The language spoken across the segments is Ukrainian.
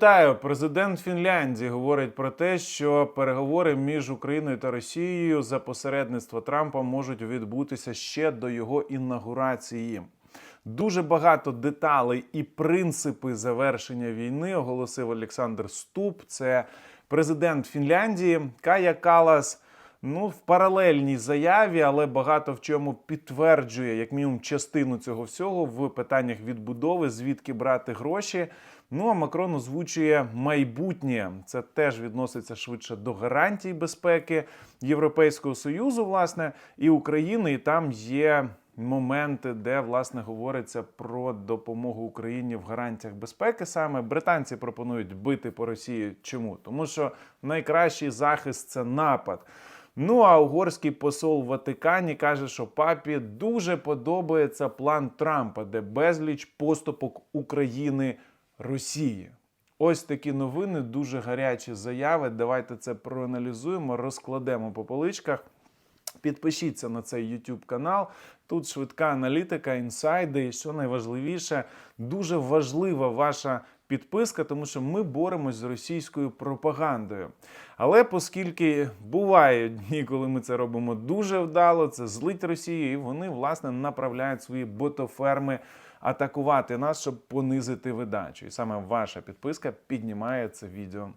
Вітаю, президент Фінляндії говорить про те, що переговори між Україною та Росією за посередництво Трампа можуть відбутися ще до його інаугурації. Дуже багато деталей і принципи завершення війни оголосив Олександр Ступ. Це президент Фінляндії Кая Калас. Ну, в паралельній заяві, але багато в чому підтверджує, як мінімум, частину цього всього в питаннях відбудови, звідки брати гроші. Ну а Макрон озвучує майбутнє. Це теж відноситься швидше до гарантій безпеки Європейського союзу, власне, і України. І там є моменти, де власне говориться про допомогу Україні в гарантіях безпеки. Саме британці пропонують бити по Росії. Чому? Тому що найкращий захист це напад. Ну а угорський посол в Ватикані каже, що папі дуже подобається план Трампа, де безліч поступок України Росії. Ось такі новини, дуже гарячі заяви. Давайте це проаналізуємо, розкладемо по поличках. Підпишіться на цей YouTube канал. Тут швидка аналітика, інсайди. І що найважливіше, дуже важлива ваша підписка, тому що ми боремось з російською пропагандою. Але оскільки бувають дні, коли ми це робимо дуже вдало, це злить Росію, і вони власне направляють свої ботоферми атакувати нас, щоб понизити видачу. І саме ваша підписка піднімає це відео.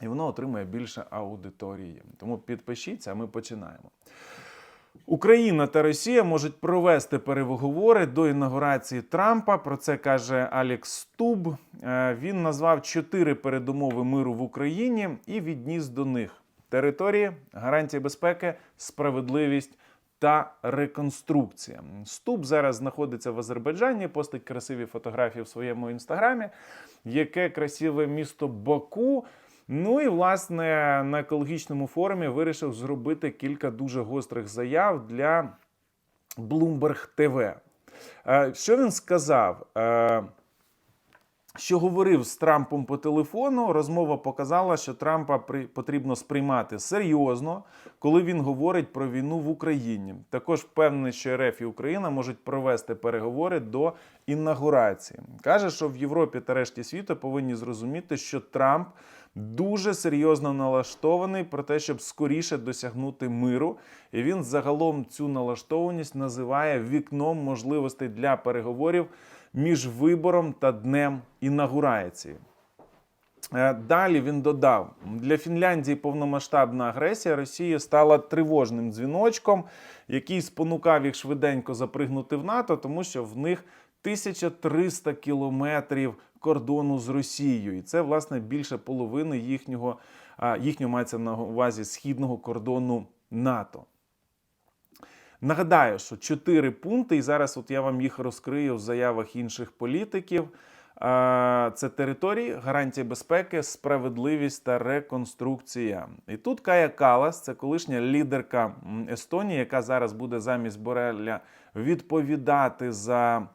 І воно отримує більше аудиторії. Тому підпишіться, а ми починаємо. Україна та Росія можуть провести переговори до інаугурації Трампа. Про це каже Алекс Стуб. Е, Він назвав чотири передумови миру в Україні і відніс до них території, гарантії безпеки, справедливість та реконструкція. Стуб зараз знаходиться в Азербайджані, постить красиві фотографії в своєму інстаграмі. Яке красиве місто Баку. Ну і власне на екологічному форумі вирішив зробити кілька дуже гострих заяв для Bloomberg TV. Е, Що він сказав? Е, Що говорив з Трампом по телефону, розмова показала, що Трампа потрібно сприймати серйозно, коли він говорить про війну в Україні. Також впевнений, що РФ і Україна можуть провести переговори до інаугурації. Каже, що в Європі та решті світу повинні зрозуміти, що Трамп дуже серйозно налаштований про те, щоб скоріше досягнути миру. І він загалом цю налаштованість називає вікном можливостей для переговорів між вибором та днем інаугурації. Е, Далі він додав: для Фінляндії повномасштабна агресія Росії стала тривожним дзвіночком, який спонукав їх швиденько запригнути в НАТО, тому що в них 1300 кілометрів кордону з Росією, і це власне більше половини їхнього, їхнього мається на увазі східного кордону НАТО. Нагадаю, що чотири пункти, і зараз от я вам їх розкрию в заявах інших політиків. Це території, гарантії безпеки, справедливість та реконструкція. І тут Кая Калас, це колишня лідерка Естонії, яка зараз буде замість Бореля відповідати за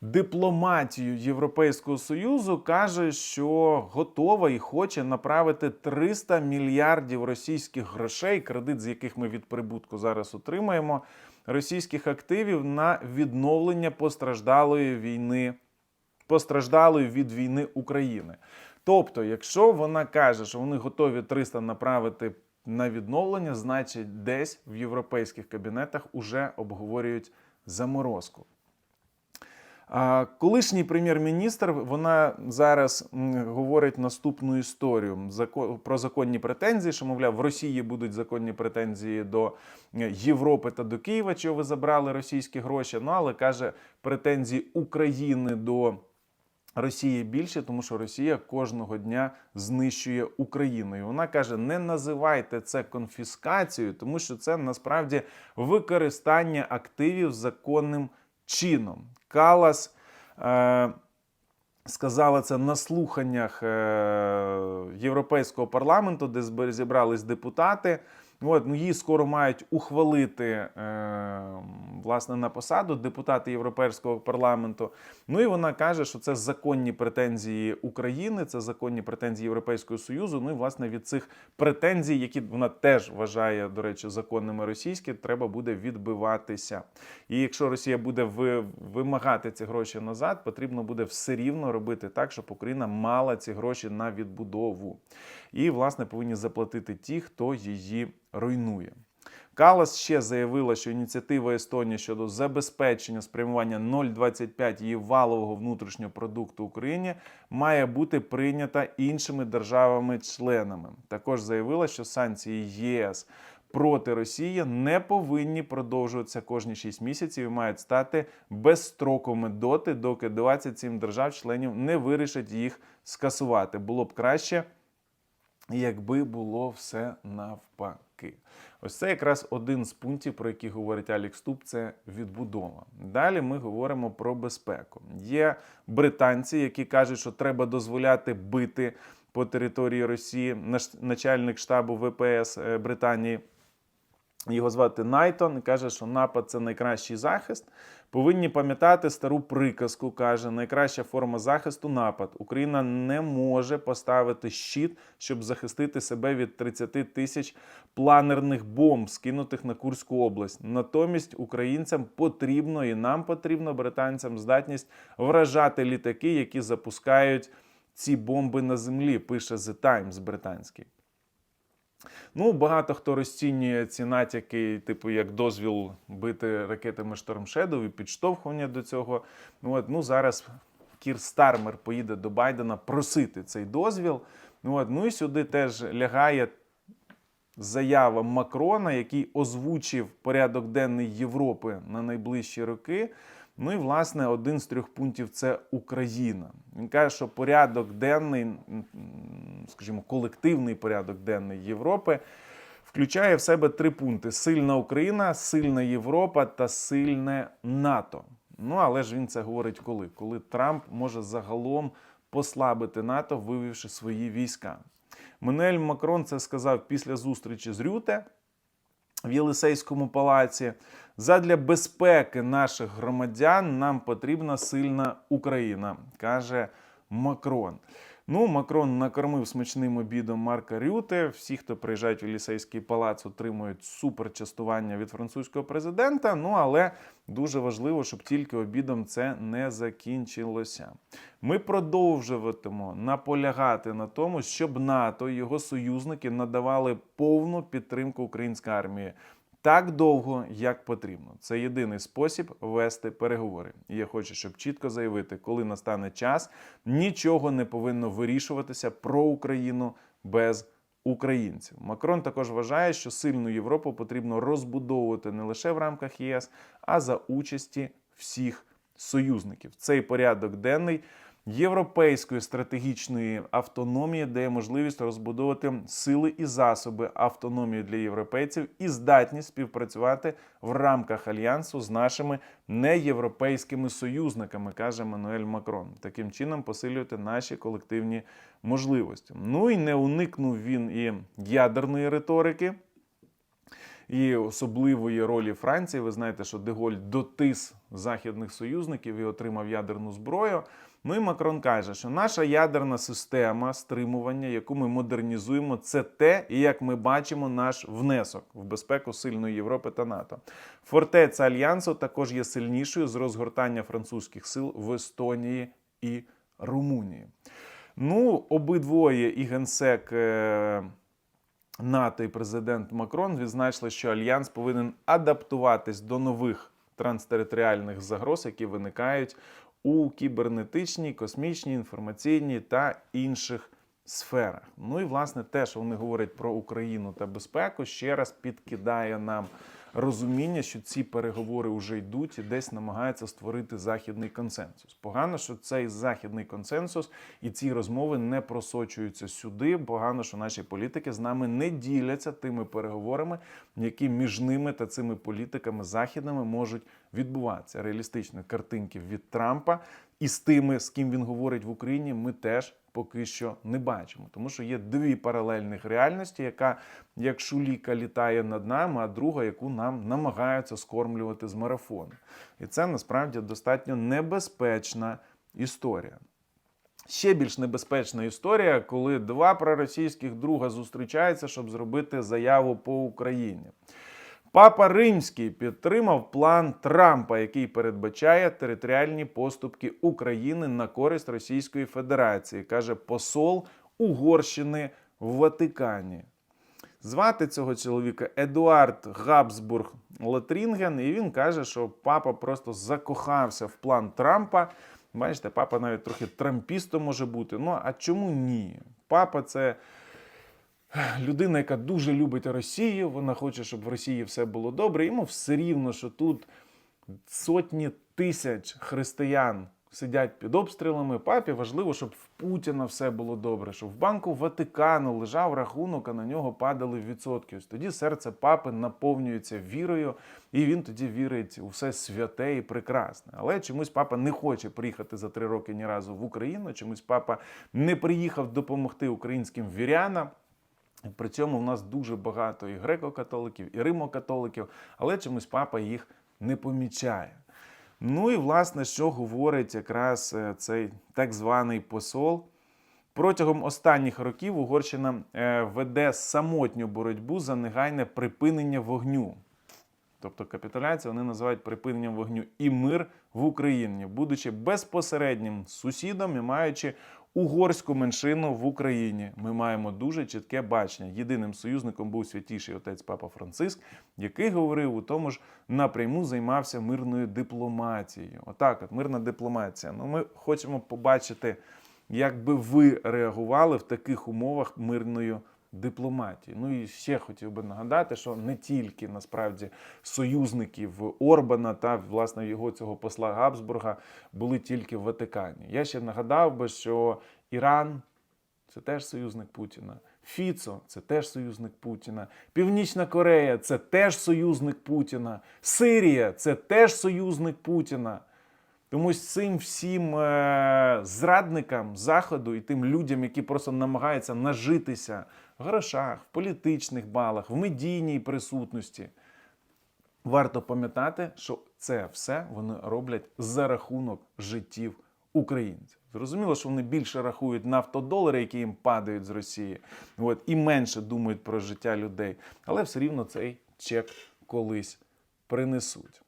дипломатію Європейського союзу, каже, що готова і хоче направити 300 мільярдів російських грошей, кредит, з яких ми від прибутку зараз отримаємо, російських активів на відновлення постраждалої війни, постраждалої від війни України. Тобто, якщо вона каже, що вони готові 300 направити на відновлення, значить, десь в європейських кабінетах уже обговорюють заморозку. Колишній прем'єр-міністр вона зараз говорить наступну історію про законні претензії, що мовляв, в Росії будуть законні претензії до е, Європи та до Києва, що ви забрали російські гроші. Ну але каже, претензії України до Росії більше, тому що Росія кожного дня знищує Україну. І вона каже: не називайте це конфіскацією, тому що це насправді використання активів законним чином. Калас е, сказала це на слуханнях е, Європейського парламенту, де зібрались депутати. От, ну, її скоро мають ухвалити е, власне на посаду депутати Європейського парламенту. Ну і вона каже, що це законні претензії України, це законні претензії Європейського Союзу. Ну і власне від цих претензій, які вона теж вважає, до речі, законними російські, треба буде відбиватися. І якщо Росія буде ви- вимагати ці гроші назад, потрібно буде все рівно робити так, щоб Україна мала ці гроші на відбудову. І, власне, повинні заплатити ті, хто її руйнує. Калас ще заявила, що ініціатива Естонії щодо забезпечення спрямування 0,25 її валового внутрішнього продукту Україні має бути прийнята іншими державами-членами. Також заявила, що санкції ЄС проти Росії не повинні продовжуватися кожні 6 місяців і мають стати безстроковими доти, доки 27 держав-членів не вирішать їх скасувати. Було б краще, якби було все навпаки. Ось це якраз один з пунктів, про які говорить Алік Ступ, це відбудова. Далі ми говоримо про безпеку. Є британці, які кажуть, що треба дозволяти бити по території Росії. Начальник штабу ВПС е, Британії його звати Найтон каже, що напад це найкращий захист. Повинні пам'ятати стару приказку. каже, найкраща форма захисту напад. Україна не може поставити щит, щоб захистити себе від 30 тисяч планерних бомб, скинутих на Курську область. Натомість українцям потрібно і нам потрібно, британцям, здатність вражати літаки, які запускають ці бомби на землі. Пише The Times британський. Ну, багато хто розцінює ці натяки, типу, як дозвіл бити ракетами Shadow і підштовхування до цього. Ну, от, ну зараз Кір Стармер поїде до Байдена просити цей дозвіл. Ну, от, ну і сюди теж лягає заява Макрона, який озвучив порядок денний Європи на найближчі роки. Ну і власне один з трьох пунктів це Україна. Він каже, що порядок денний, скажімо, колективний порядок денний Європи включає в себе три пункти: сильна Україна, сильна Європа та сильне НАТО. Ну але ж він це говорить коли? Коли Трамп може загалом послабити НАТО, вивівши свої війська. Мануель Макрон це сказав після зустрічі з Рюте в Єлисейському палаці. Задля безпеки наших громадян нам потрібна сильна Україна, каже Макрон. Ну, Макрон накормив смачним обідом Марка Рюте. Всі, хто приїжджають в Єлісейський палац, отримують суперчастування від французького президента. Ну але дуже важливо, щоб тільки обідом це не закінчилося. Ми продовжуватимемо наполягати на тому, щоб НАТО і його союзники надавали повну підтримку українській армії. Так довго, як потрібно. Це єдиний спосіб вести переговори. І я хочу, щоб чітко заявити, коли настане час, нічого не повинно вирішуватися про Україну без українців. Макрон також вважає, що сильну Європу потрібно розбудовувати не лише в рамках ЄС, а за участі всіх союзників. Цей порядок денний європейської стратегічної автономії дає можливість розбудовувати сили і засоби автономії для європейців і здатність співпрацювати в рамках альянсу з нашими неєвропейськими союзниками, каже Мануель Макрон. Таким чином посилювати наші колективні можливості. Ну і не уникнув він і ядерної риторики. І особливої ролі Франції. Ви знаєте, що Деголь дотис західних союзників і отримав ядерну зброю. Ну і Макрон каже, що наша ядерна система стримування, яку ми модернізуємо, це те, як ми бачимо, наш внесок в безпеку сильної Європи та НАТО. Фортеця альянсу також є сильнішою з розгортання французьких сил в Естонії і Румунії. Ну, обидвоє і генсек. НАТО і президент Макрон відзначили, що альянс повинен адаптуватись до нових транстериторіальних загроз, які виникають у кібернетичній, космічній, інформаційній та інших сферах. Ну і власне те, що вони говорять про Україну та безпеку, ще раз підкидає нам розуміння, що ці переговори вже йдуть і десь намагаються створити західний консенсус. Погано, що цей західний консенсус і ці розмови не просочуються сюди. Погано, що наші політики з нами не діляться тими переговорами, які між ними та цими політиками західними можуть відбуватися. Реалістичної картинки від Трампа І з тими, з ким він говорить в Україні, ми теж поки що не бачимо. Тому що є дві паралельних реальності, яка як шуліка літає над нами, а друга, яку нам намагаються скормлювати з марафону. І це насправді достатньо небезпечна історія. Ще більш небезпечна історія, коли два проросійських друга зустрічаються, щоб зробити заяву по Україні. Папа Римський підтримав план Трампа, який передбачає територіальні поступки України на користь Російської Федерації, каже посол Угорщини в Ватикані. Звати цього чоловіка Едуард Габсбург Лотрінген, і він каже, що папа просто закохався в план Трампа. Бачите, папа навіть трохи трампістом може бути. Ну а чому ні? Папа це людина, яка дуже любить Росію. Вона хоче, щоб в Росії все було добре. Йому все рівно, що тут сотні тисяч християн сидять під обстрілами. Папі важливо, щоб в Путіна все було добре, щоб в банку Ватикану лежав рахунок, а на нього падали відсотки. Ось тоді серце папи наповнюється вірою, і він тоді вірить у все святе і прекрасне. Але чомусь папа не хоче приїхати за три роки ні разу в Україну. Чомусь папа не приїхав допомогти українським вірянам. При цьому в нас дуже багато і греко-католиків, і римо-католиків, але чомусь папа їх не помічає. Ну і власне, що говорить якраз е, цей так званий посол. Протягом останніх років Угорщина е, веде самотню боротьбу за негайне припинення вогню. Тобто капітуляцію вони називають припиненням вогню і мир в Україні, будучи безпосереднім сусідом і маючи угорську меншину в Україні. Ми маємо дуже чітке бачення. Єдиним союзником був святіший отець Папа Франциск, який говорив у тому ж напряму займався мирною дипломатією. Отак, от мирна дипломатія. Ну, ми хочемо побачити, як би ви реагували в таких умовах мирною дипломатії. Ну і ще хотів би нагадати, що не тільки насправді союзників Орбана та власне його цього посла Габсбурга були тільки в Ватикані. Я ще нагадав би, що Іран це теж союзник Путіна. Фіцо це теж союзник Путіна. Північна Корея це теж союзник Путіна. Сирія це теж союзник Путіна. Тому цим всім е, зрадникам заходу і тим людям, які просто намагаються нажитися в грошах, в політичних балах, в медійній присутності, варто пам'ятати, що це все вони роблять за рахунок життів українців. Зрозуміло, що вони більше рахують нафтодолари, які їм падають з Росії, от, і менше думають про життя людей, але все рівно цей чек колись принесуть.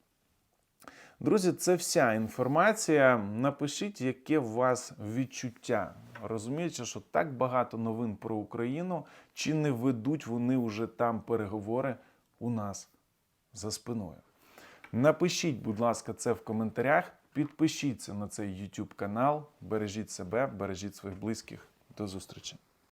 Друзі, це вся інформація. Напишіть, яке у вас відчуття. Розумієте, що так багато новин про Україну, чи не ведуть вони вже там переговори у нас за спиною? Напишіть, будь ласка, це в коментарях. Підпишіться на цей YouTube канал. Бережіть себе, бережіть своїх близьких. До зустрічі!